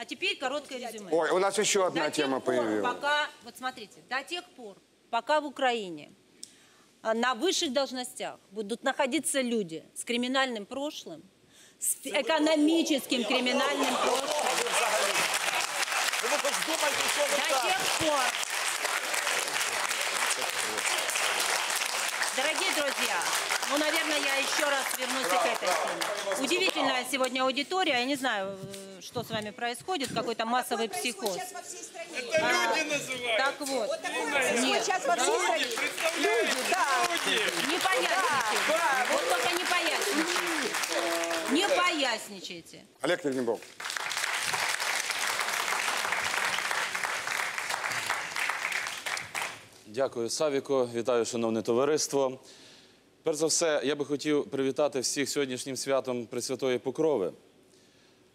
А теперь короткое резюме. Ой, у нас еще одна до тема пор, появилась. Пока, вот смотрите, до тех пор, пока в Украине а, на высших должностях будут находиться люди с криминальным прошлым, с экономическим криминальным прошлым, Ну до тех пор, Дорогие друзья, ну, наверное, я еще раз вернусь и к этой теме. Удивительная сегодня аудитория. Я не знаю, э, что с вами происходит, какой-то массовый психоз. сейчас во всей стране. А, Люди называют. Так вот, Вот такое происходит Нет. сейчас во всей стране. Представляете, люди. не поясничайте. Вот только не поясничайте. Не поясничайте. Олег Тельнебок. Дякую, Савіко. Вітаю, шановне товариство. Перш за все, я би хотів привітати всіх сьогоднішнім святом Пресвятої Покрови.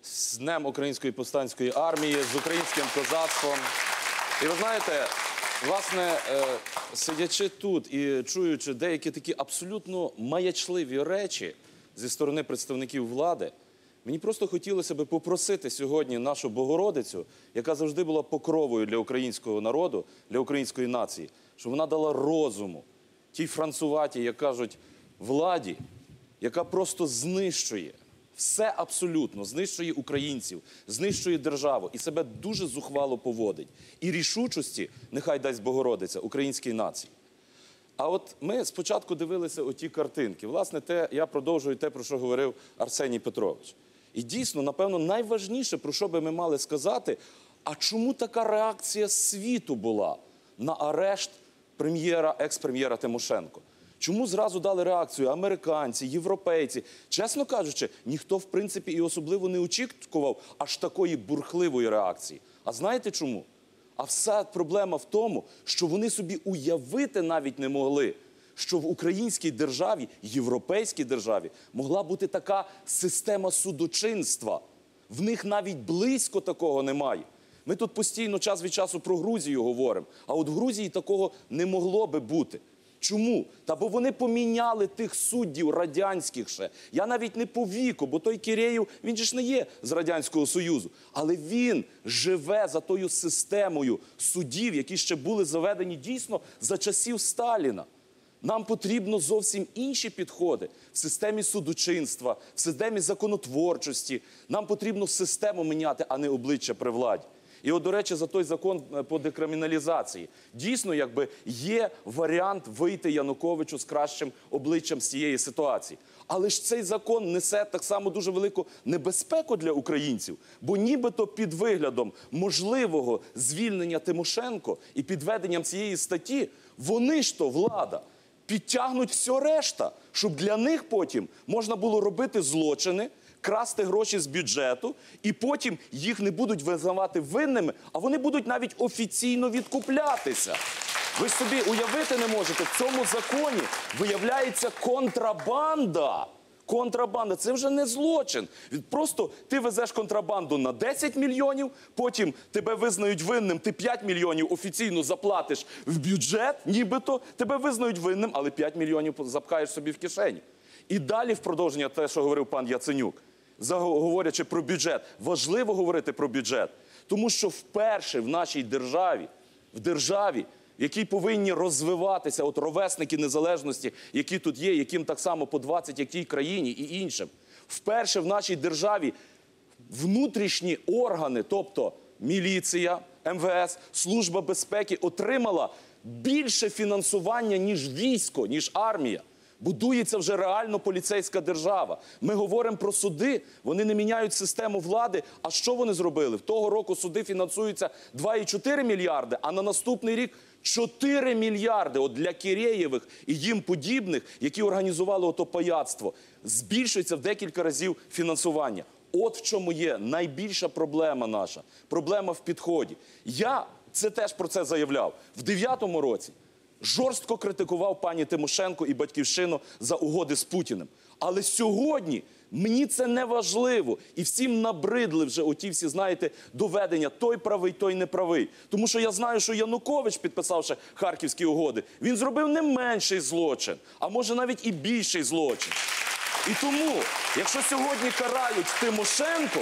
З Днем Української повстанської армії, з українським козацтвом. І ви знаєте, власне, е, сидячи тут і чуючи деякі такі абсолютно маячливі речі зі сторони представників влади, мені просто хотілося би попросити сьогодні нашу Богородицю, яка завжди була покровою для українського народу, для української нації, щоб вона дала розуму тій француваті, як кажуть, владі, яка просто знищує все абсолютно, знищує українців, знищує державу і себе дуже зухвало поводить. І рішучості, нехай дасть Богородиця, українській нації. А от ми спочатку дивилися оті картинки. Власне, те, я продовжую те, про що говорив Арсеній Петрович. І дійсно, напевно, найважніше, про що би ми мали сказати, а чому така реакція світу була на арешт прем'єра, екс-прем'єра Тимошенко? Чому зразу дали реакцію американці, європейці? Чесно кажучи, ніхто в принципі і особливо не очікував аж такої бурхливої реакції. А знаєте чому? А вся проблема в тому, що вони собі уявити навіть не могли, що в українській державі, європейській державі могла бути така система судочинства. В них навіть близько такого немає. Ми тут постійно час від часу про Грузію говоримо, а от в Грузії такого не могло би бути. Чому? Та бо вони поміняли тих суддів радянських ще. Я навіть не по віку, бо той Киреєв, він ж не є з Радянського Союзу. Але він живе за тою системою судів, які ще були заведені дійсно за часів Сталіна. Нам потрібно зовсім інші підходи в системі судочинства, в системі законотворчості. Нам потрібно систему міняти, а не обличчя при владі. І от, до речі, за той закон е, по декриміналізації дійсно якби є варіант вийти Януковичу з кращим обличчям з цієї ситуації. Але ж цей закон несе так само дуже велику небезпеку для українців, бо нібито під виглядом можливого звільнення Тимошенко і підведенням цієї статті, вони ж то влада підтягнуть все решта, щоб для них потім можна було робити злочини, красти гроші з бюджету, і потім їх не будуть визнавати винними, а вони будуть навіть офіційно відкуплятися. Ви собі уявити не можете, в цьому законі виявляється контрабанда. Контрабанда це вже не злочин. Просто ти везеш контрабанду на 10 мільйонів, потім тебе визнають винним, ти 5 мільйонів офіційно заплатиш в бюджет, нібито тебе визнають винним, але 5 мільйонів запхаєш собі в кишеню. І далі в продовження те, що говорив пан Яценюк, говорячи про бюджет, важливо говорити про бюджет, тому що вперше в нашій державі, в державі, в якій повинні розвиватися от ровесники незалежності, які тут є, яким так само по 20, як тій країні і іншим. Вперше в нашій державі внутрішні органи, тобто міліція, МВС, Служба безпеки, отримала більше фінансування, ніж військо, ніж армія. Будується вже реально поліцейська держава. Ми говоримо про суди, вони не міняють систему влади. А що вони зробили? В того року суди фінансуються 2,4 мільярди, а на наступний рік 4 мільярди. От для Киреєвих і їм подібних, які організували ото паяцтво, збільшується в декілька разів фінансування. От в чому є найбільша проблема наша. Проблема в підході. Я це теж про це заявляв в 9-му році жорстко критикував пані Тимошенко і батьківщину за угоди з Путіним. Але сьогодні мені це не важливо. І всім набридли вже оті всі, знаєте, доведення той правий, той не правий. Тому що я знаю, що Янукович, підписавши харківські угоди, він зробив не менший злочин, а може навіть і більший злочин. І тому, якщо сьогодні карають Тимошенко,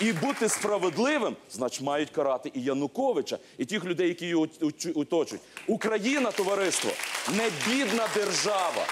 І бути справедливим, значить, мають карати і Януковича, і тих людей, які його оточу- оточують. Україна, товариство, не бідна держава.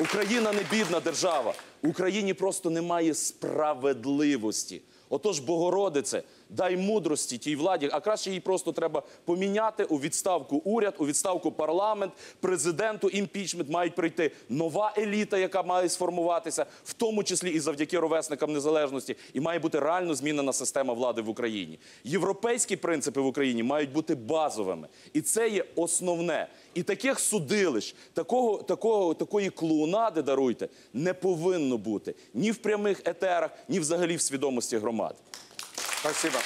Україна не бідна держава. Україні просто немає справедливості. Отож, Богородице, дай мудрості тій владі, а краще їй просто треба поміняти у відставку уряд, у відставку парламент, президенту, імпічмент мають прийти нова еліта, яка має сформуватися, в тому числі і завдяки ровесникам незалежності, і має бути реально змінена система влади в Україні. Європейські принципи в Україні мають бути базовими, і це є основне. І таких судилищ, такого, такого, такої клоунади, даруйте, не повинно бути ні в прямих етерах, ні взагалі в свідомості громад. Спасибо.